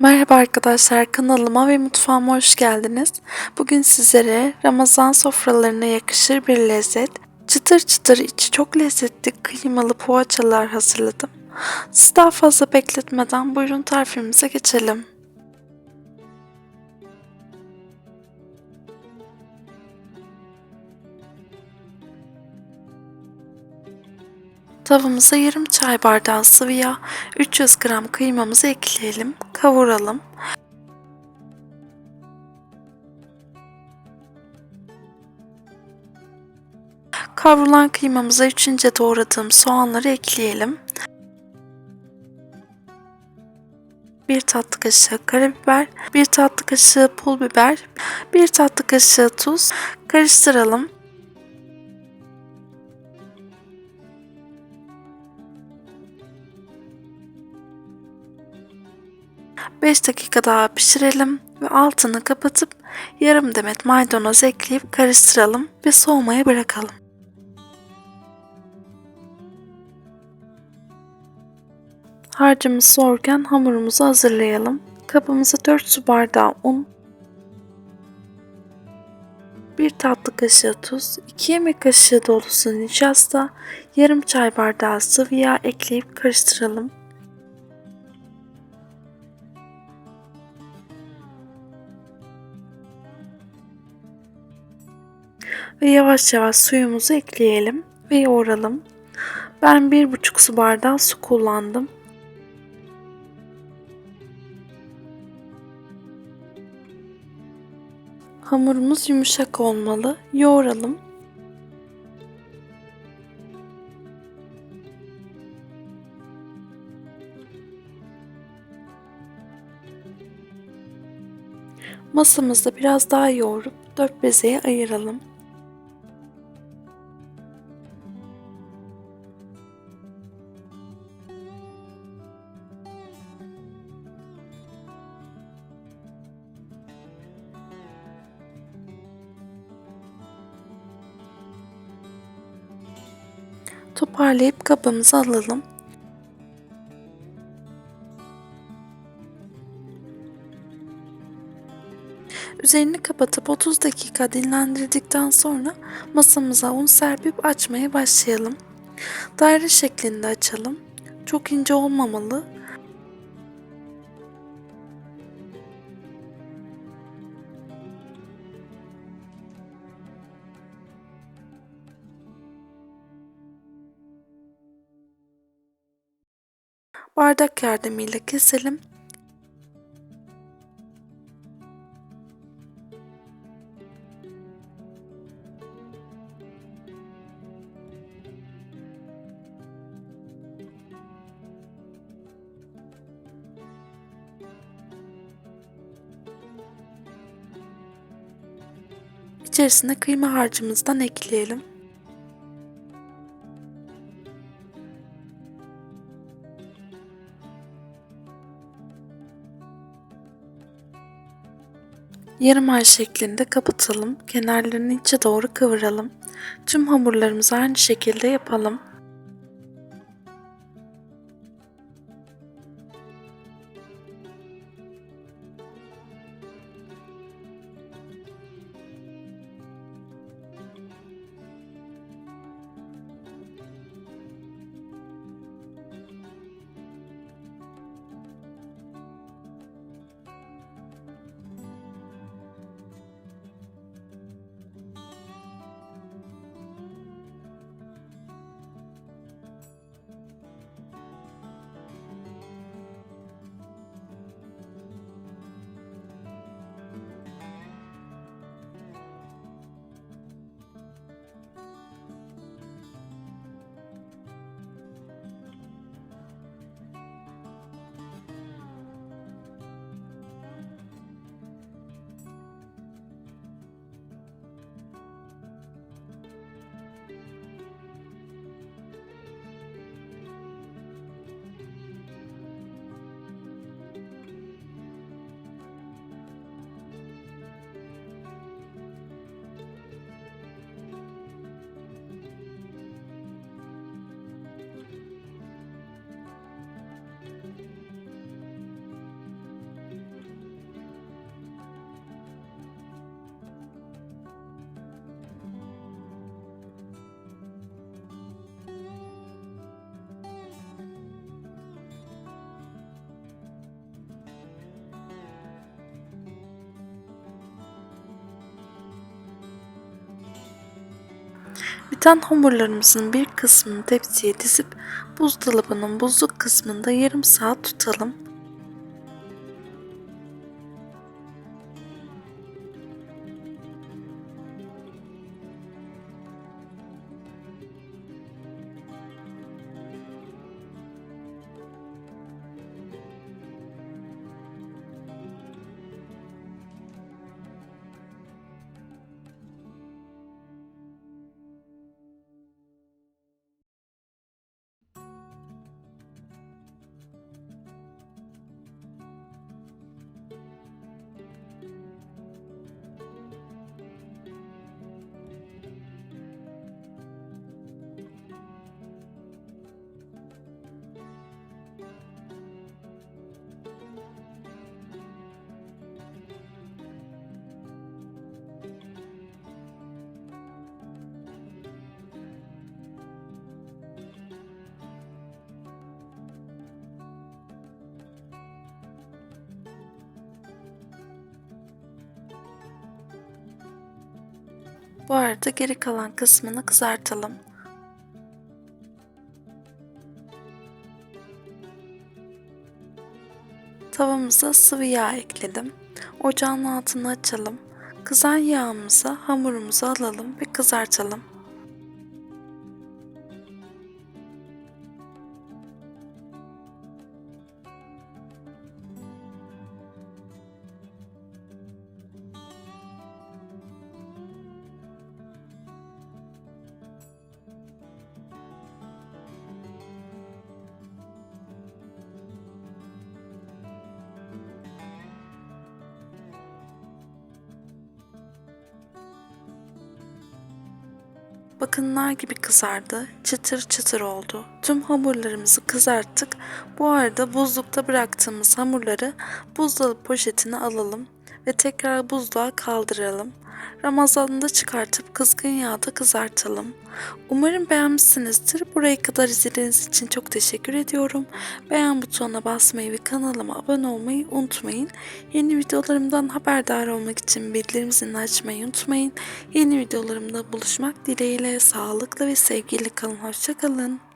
Merhaba arkadaşlar kanalıma ve mutfağıma hoş geldiniz. Bugün sizlere Ramazan sofralarına yakışır bir lezzet, çıtır çıtır içi çok lezzetli kıymalı poğaçalar hazırladım. Siz daha fazla bekletmeden buyurun tarifimize geçelim. Tavamıza yarım çay bardağı sıvı yağ, 300 gram kıymamızı ekleyelim, kavuralım. Kavrulan kıymamıza üçünce doğradığım soğanları ekleyelim. Bir tatlı kaşığı karabiber, bir tatlı kaşığı pul biber, bir tatlı kaşığı tuz karıştıralım. 5 dakika daha pişirelim ve altını kapatıp yarım demet maydanoz ekleyip karıştıralım ve soğumaya bırakalım. Harcımız soğurken hamurumuzu hazırlayalım. Kabımıza 4 su bardağı un, 1 tatlı kaşığı tuz, 2 yemek kaşığı dolusu nişasta, yarım çay bardağı sıvı yağ ekleyip karıştıralım. Ve yavaş yavaş suyumuzu ekleyelim ve yoğuralım. Ben bir buçuk su bardağı su kullandım. Hamurumuz yumuşak olmalı. Yoğuralım. Masamızda biraz daha yoğurup dört bezeye ayıralım. Toparlayıp kabımıza alalım. Üzerini kapatıp 30 dakika dinlendirdikten sonra masamıza un serpip açmaya başlayalım. Daire şeklinde açalım. Çok ince olmamalı bardak yardımıyla keselim. İçerisine kıyma harcımızdan ekleyelim. Yarım ay şeklinde kapatalım. Kenarlarını içe doğru kıvıralım. Tüm hamurlarımızı aynı şekilde yapalım. Biten hamurlarımızın bir kısmını tepsiye dizip buzdolabının buzluk kısmında yarım saat tutalım. Bu arada geri kalan kısmını kızartalım. Tavamıza sıvı yağ ekledim. Ocağın altını açalım. Kızan yağımıza hamurumuzu alalım ve kızartalım. Bakın nar gibi kızardı. Çıtır çıtır oldu. Tüm hamurlarımızı kızarttık. Bu arada buzlukta bıraktığımız hamurları buzdolabı poşetine alalım ve tekrar buzluğa kaldıralım. Ramazan'da çıkartıp kızgın yağda kızartalım. Umarım beğenmişsinizdir. Buraya kadar izlediğiniz için çok teşekkür ediyorum. Beğen butonuna basmayı ve kanalıma abone olmayı unutmayın. Yeni videolarımdan haberdar olmak için bildirim zilini açmayı unutmayın. Yeni videolarımda buluşmak dileğiyle sağlıklı ve sevgiyle kalın. Hoşçakalın.